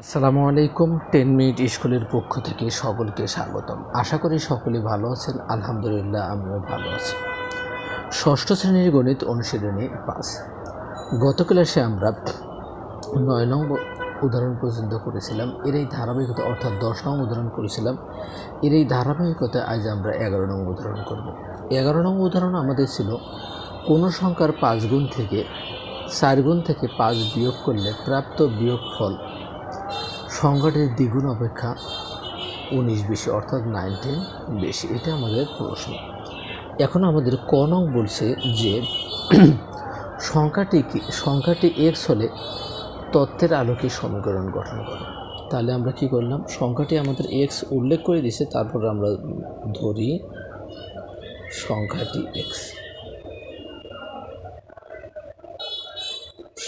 আসসালামু আলাইকুম, ten minute স্কুলের পক্ষ থেকে সকলকে স্বাগতম। আশা করি সকলে ভালো আছেন, আলহামদুলিল্লাহ আমিও ভালো আছি। ষষ্ঠ শ্রেণির গণিত অনুশীলনী পাস। গত ক্লাসে আমরা নয় নং উদাহরণ পর্যন্ত করেছিলাম এর এই ধারাবাহিকতা অর্থাৎ দশ নং উদাহরণ করেছিলাম এর এই ধারাবাহিকতায় আজ আমরা এগারো নং উদাহরণ করব। এগারো নং উদাহরণ আমাদের ছিল, কোনো সংখ্যার পাঁচ গুণ থেকে চার গুণ থেকে পাঁচ বিয়োগ করলে প্রাপ্ত বিয়োগ ফল সংখ্যাটির দ্বিগুণ অপেক্ষা উনিশ বেশি, অর্থাৎ নাইনটিন বেশি। এটা আমাদের প্রশ্ন। এখন আমাদের ক নং বলছে যে, সংখ্যাটি কি সংখ্যাটি এক্স হলে তথ্যের আলোকে সমীকরণ গঠন করে। তাহলে আমরা কি করলাম? সংখ্যাটি আমাদের এক্স উল্লেখ করে দিয়েছে, তারপর আমরা ধরি সংখ্যাটি এক্স।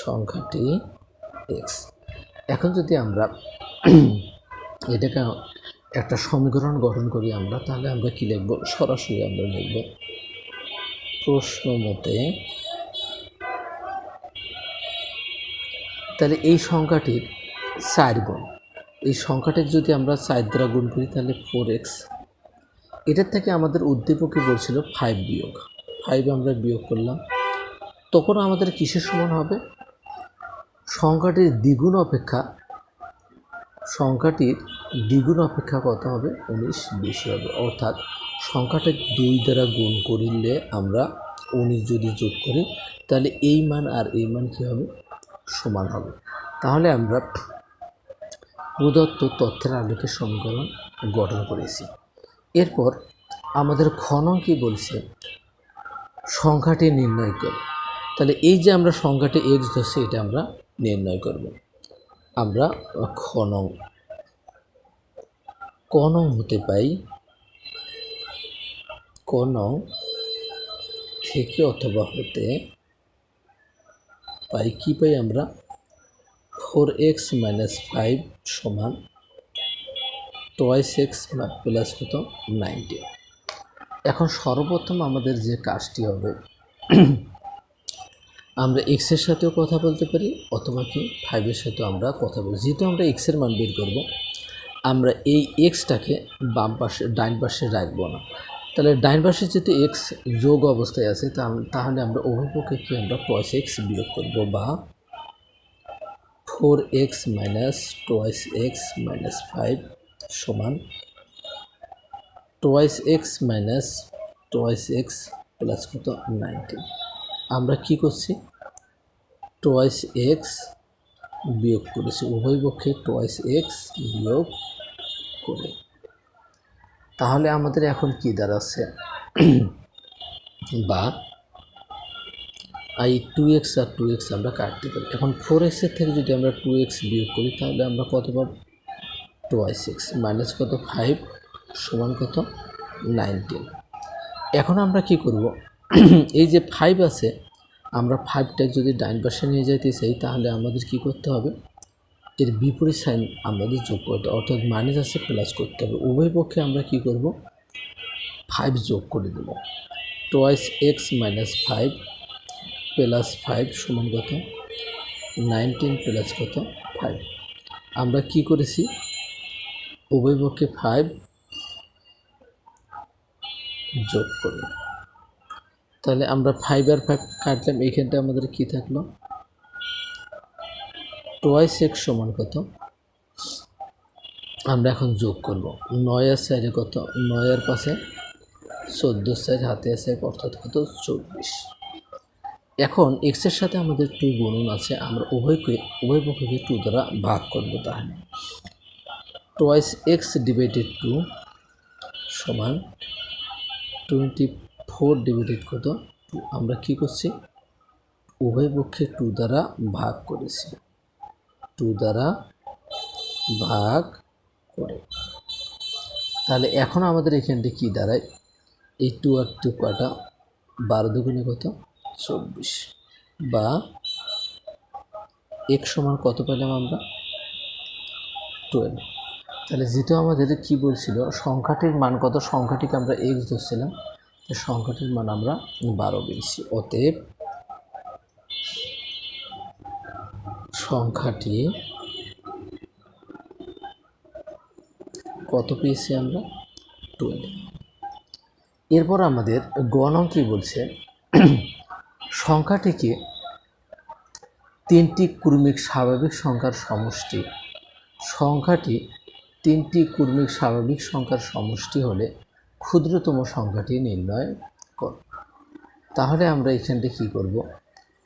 সংখ্যাটি এক্স। এখন যদি আমরা এটাকে একটা সমীকরণ গঠন করি আমরা, তাহলে আমরা কি লিখব? সরাসরি আমরা লিখব। প্রশ্ন মতে, তাহলে এই সংখ্যাটির চার গুণ। এই সংখ্যাটির যদি আমরা চার দ্বারা গুণ করি, তাহলে ফোর এক্স এটার থেকে আমাদের উদ্দীপকে বলছিল? ফাইভ বিয়োগ। ফাইভ আমরা বিয়োগ করলাম। তখন আমাদের কিসের সমান হবে? সংখ্যাটির দ্বিগুণ অপেক্ষা সংখ্যাটির দ্বিগুণ অপেক্ষা কত হবে? উনিশ, বেশি হবে। অর্থাৎ সংখ্যাটা দুই দ্বারা গুণ করিলে আমরা উনিশ যদি যোগ করি, তাহলে এই মান আর এই মান কী হবে? সমান হবে। তাহলে আমরা প্রদত্ত তথ্যের আলোকে সমীকরণ গঠন করেছি। এরপর আমাদের খনন কি বলছে? সংখ্যাটি নির্ণয় করে। তাহলে এই যে আমরা সংখ্যাটি এক্স ধরছি, এটা আমরা নির্ণয় করব। আমরা খনং কনং হতে পাই কনং থেকে অথবা হতে পাই কি পাই আমরা? ফোর এক্স মাইনাস ফাইভ সমান টোয়াইস এক্স প্লাস কত? নাইনটি। এখন সর্বপ্রথম আমাদের যে কাজটি হবে আমরা এক্সের সাথেও কথা বলতে পারি, অথবা কি ফাইভের সাথেও আমরা কথা বলি। যেহেতু আমরা এক্সের মান বের করব, আমরা এই এক্সটাকে বাম পাশে ডাইন পাশে রাখব না। তাহলে ডাইন পাশে যেহেতু এক্স যোগ অবস্থায় আছে তাহলে আমরা উভয়পক্ষে কি আমরা টয়েস এক্স বিয়োগ করব বা four x minus twice x minus five সমান twice x minus twice x plus কত? নাইনটিন আমরা কি করছি? টোয়াইস এক্স বিয়োগ করেছি। উভয় পক্ষে টোয়াইস এক্স বিয়োগ করে। তাহলে আমাদের এখন কি দাঁড়াচ্ছে? বা এই টু এক্স আর টু এক্স আমরা কাটতে পারি। এখন ফোর এক্সের থেকে যদি আমরা টু এক্স বিয়োগ করি, তাহলে আমরা কত পাবো? টোয়াইস এক্স মাইনাস কত? ফাইভ সমান কত? নাইনটিন এখন আমরা কি করব? এই যে ফাইভ আছে, আমরা ফাইভটা যদি ডাইন পাশে নিয়ে যাইতে চাই, তাহলে আমাদের কি করতে হবে? এর বিপরীত সাইন আমাদের যোগ করতে অর্থাৎ মাইনাস আছে প্লাস করতে হবে। উভয় পক্ষে আমরা কি করব? ফাইভ যোগ করে দেব। Twice x minus five plus five সমান কত? নাইনটিন প্লাস কত? ফাইভ আমরা কি করেছি? উভয় পক্ষে ফাইভ যোগ করব তাহলে আমরা ফাইভ আর ফাইভ কাটলাম এইখানটা আমাদের কি থাকল? টোয়াইস এক্স সমান কত? আমরা এখন যোগ করব। নয় আর সাইডে কত? নয় আর পাশে চোদ্দ সাইড হাতে আছে অর্থাৎ কত? চব্বিশ। এখন এক্সের সাথে আমাদের টু গুণন আছে, আমরা উভয়কে, উভয় পক্ষকে টু দ্বারা ভাগ করব তাহলে। টোয়াইস এক্স ডিভাইডেড টু সমান টোয়েন্টি ফোর ডিভাইডেড কত? আমরা কি করছি? উভয় পক্ষে টু দ্বারা ভাগ করেছি। টু দ্বারা ভাগ করে। তাহলে এখন আমাদের এখানটা কী দাঁড়ায়? এই টু আর টু কাটা? বারো দুগুণে কত? চব্বিশ। বা এক সমান কত পেলাম আমরা? টুয়েলভ তাহলে যেহেতু আমাদের কি বলছিল, সংখ্যাটির মান কত? সংখ্যাটিকে আমরা এক্স ধরছিলাম। সংখ্যাটির মান আমরা বারো পেয়েছি অতএব সংখ্যাটি কত পেয়েছি আমরা? টুয়েলভ এরপর আমাদের গণং কি বলছে? সংখ্যাটিকে তিনটি ক্রমিক স্বাভাবিক সংখ্যার সমষ্টি। সংখ্যাটি তিনটি ক্রমিক স্বাভাবিক সংখ্যার সমষ্টি হলে ক্ষুদ্রতম সংখ্যাটি নির্ণয় কর। তাহলে আমরা এখানটা কী করব?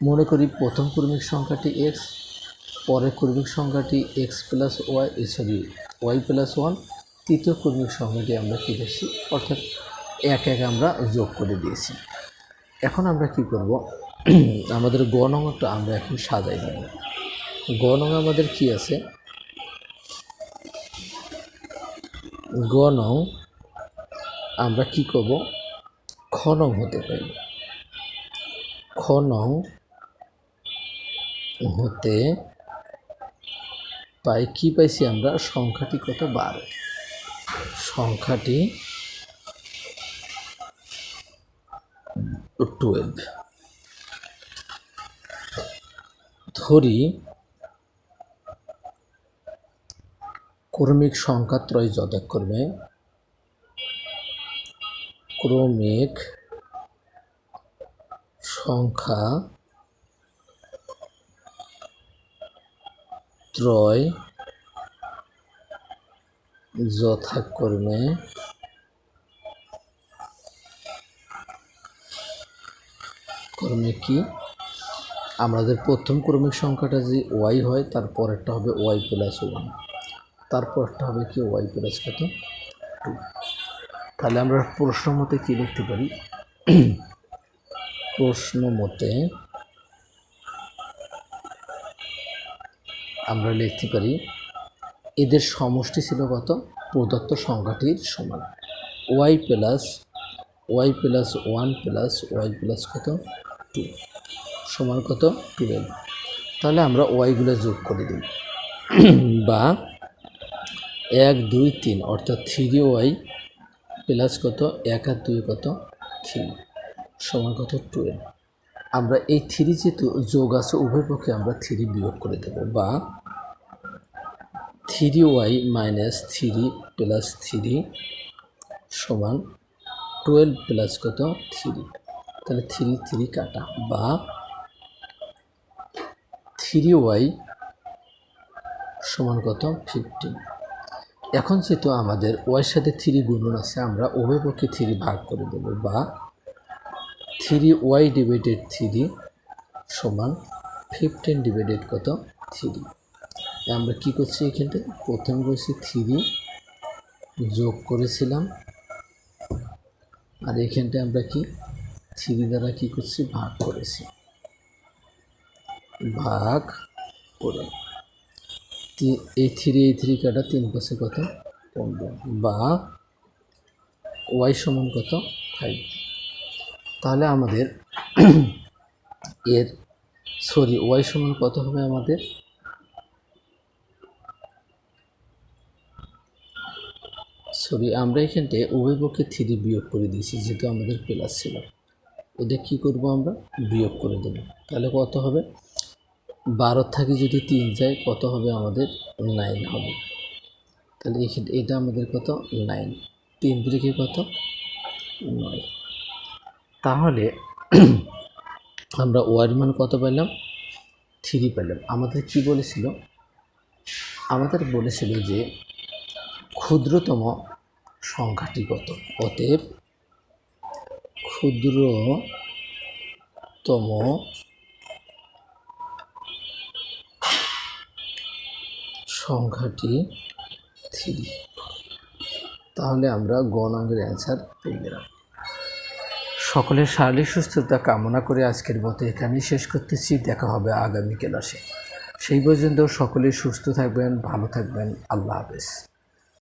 মনে করি প্রথম ক্রমিক সংখ্যাটি এক্স পরের ক্রমিক সংখ্যাটি x plus y sorry y plus one তৃতীয় ক্রমিক সংখ্যাটি আমরা কী করছি অর্থাৎ এক এক আমরা যোগ করে দিয়েছি। এখন আমরা কি করব? আমাদের গ নম্বরটা আমরা এখন সাজাই নেব। গ নং আমাদের কি আছে? গ নং আমরা কি করব? খ নং হতে পারি। খ নং হতে পাই, কি পাইছি আমরা? সংখ্যাটি কত? বারো। সংখ্যাটি টুয়েলভ ধরি ক্রমিক সংখ্যা ত্রয় যথাক্রমে ক্রমিক সংখ্যা ত্রয় যথাক্রমে ক্রমিক কি? আমাদের প্রথম ক্রমিক সংখ্যাটা যে ওয়াই হয়, তার পরেরটা হবে ওয়াই প্লাস ওয়ান তারপরটা হবে কি? ওয়াই প্লাস কত? টু তাহলে আমরা প্রশ্ন মতে কী লিখতে পারি? প্রশ্ন মতে আমরা লিখতে পারি, এদের সমষ্টি ছিল কত? প্রদত্ত সংখ্যাটির সমান। Y plus y plus one plus y plus কত? টু সমান কত? টুয়েলভ তাহলে আমরা ওয়াইগুলো যোগ করে দিই। বা এক, দুই, তিন, অর্থাৎ থ্রি ওয়াই প্লাস কত? এক আর দুই কত? থ্রি। সমান কত? টুয়েলভ। আমরা এই থ্রি যেহেতু যোগ আছে, উভয় পক্ষে আমরা থ্রি বিয়োগ করে দেব বা three y minus three plus three সমান টুয়েলভ প্লাস কত? থ্রি। তাহলে থ্রি থ্রি কাটা বা থ্রি ওয়াই সমান কত? ফিফটিন। এখন যেহেতু আমাদের ওয়াইয়ের সাথে থ্রি গুণন আছে, আমরা উভয় পক্ষে থ্রি ভাগ করে দেব বা থ্রি ওয়াই ডিভাইডেড থ্রি সমান ফিফটিন ডিভাইডেড কত থ্রি আমরা কি করছি এখানটা? প্রথম করছি থ্রি যোগ করেছিলাম। আর এখানটায় আমরা কি? থ্রি দ্বারা কি করছি? ভাগ করেছি। ভাগ করে। এই থ্রি এই থ্রি কাটা তিন পাশে কত? পনেরো। বা ওয়াই সমান কত? ফাইভ তাহলে আমাদের এর সরি ওয়াই সমান কত হবে আমাদের? সরি আমরা এখানটায় উভয় পক্ষে থ্রি বিয়োগ করে দিয়েছি, যেহেতু আমাদের প্লাস ছিল। ওদের কী করব আমরা? বিয়োগ করে দেব। তাহলে কত হবে? বারো থেকে যদি তিন যায়, কত হবে আমাদের নাইন হবে? তাহলে এটা আমাদের কত? নাইন। তিন থেকে কত? নয়। তাহলে আমরা ওয়ার মান কত পেলাম? থ্রি পেলাম। আমাদের কি বলেছিল? আমাদের বলেছিল যে ক্ষুদ্রতম সংখ্যাটি কত? অতএব ক্ষুদ্রতম সংখ্যাটি থ্রি। তাহলে আমরা গ অ্যান্সার পেয়ে গেলাম। সকলের শারীরিক সুস্থতা কামনা করে আজকের মতো এখানেই শেষ করতেছি। দেখা হবে আগামী ক্লাসে। সেই পর্যন্ত সকলে সুস্থ থাকবেন, ভালো থাকবেন। আল্লাহ হাফেজ।